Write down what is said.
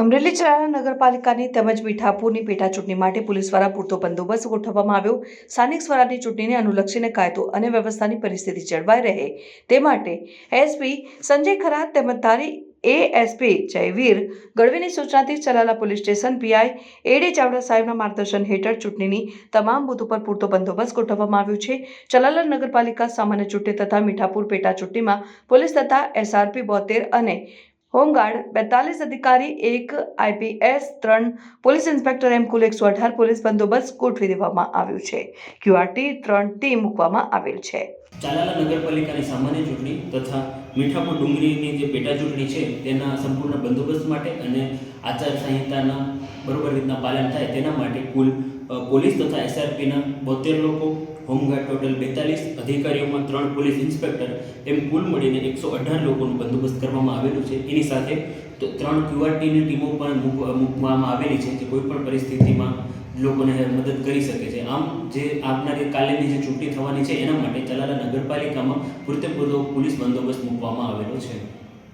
અમરેલી જિલ્લા નગરપાલિકાની તેમજ મીઠાપુરની પેટા ચૂંટણી માટે પોલીસ દ્વારા પૂરતો બંદોબસ્ત ગોઠવવામાં આવ્યો. સ્થાનિક સ્વરાજની ચૂંટણીને અનુલક્ષીને કાયદો અને વ્યવસ્થાની પરિસ્થિતિ જળવાઈ રહે તે માટે એસપી સંજય ખરાત તેમજ ધારી એએસપી જયવીર ગઢવીની સૂચનાથી Chalala police station PI A D Chavda સાહેબના માર્ગદર્શન હેઠળ ચૂંટણીની તમામ બૂથ ઉપર પૂરતો બંદોબસ્ત ગોઠવવામાં આવ્યો છે. ચલાલા નગરપાલિકા સામાન્ય ચૂંટણી તથા મીઠાપુર પેટા ચૂંટણીમાં પોલીસ તથા એસઆરપી બોતેર અને હોમગાર્ડ બેતાલીસ અધિકારી, એક આઈપીએસ, ત્રણ પોલીસ ઇન્સ્પેક્ટર, એમ કુલ એકસો અઢાર પોલીસ બંદોબસ્ત ગોઠવી દેવામાં આવ્યું છે. ક્યુઆરટી ત્રણ ટીમ મૂકવામાં આવેલ છે. ચાલાલા નગરપાલિકાની સામાન્ય ચૂંટણી તથા મીઠાપુર ડુંગરીની જે પેટા ચૂંટણી છે, તેના સંપૂર્ણ બંદોબસ્ત માટે અને આચારસંહિતાના બરોબર રીતના પાલન થાય તેના માટે કુલ પોલીસ તથા એસઆરપીના બોતેર લોકો, હોમગાર્ડ ટોટલ બેતાલીસ, અધિકારીઓમાં ત્રણ પોલીસ ઇન્સ્પેક્ટર, એમ કુલ મળીને એકસો અઢાર લોકોનું બંદોબસ્ત કરવામાં આવેલું છે. એની સાથે ત્રણ ક્યુઆરટીની ટીમો પણ મૂક- મૂકવામાં આવેલી છે કે કોઈપણ પરિસ્થિતિમાં લોકોને મદદ કરી શકે છે. આમ જે આવનારી કાલેની જે ચૂંટણી થવાની છે, એના માટે ચલાલા નગરપાલિકામાં પૂરતે પૂરતો પોલીસ બંદોબસ્ત મૂકવામાં આવેલો છે.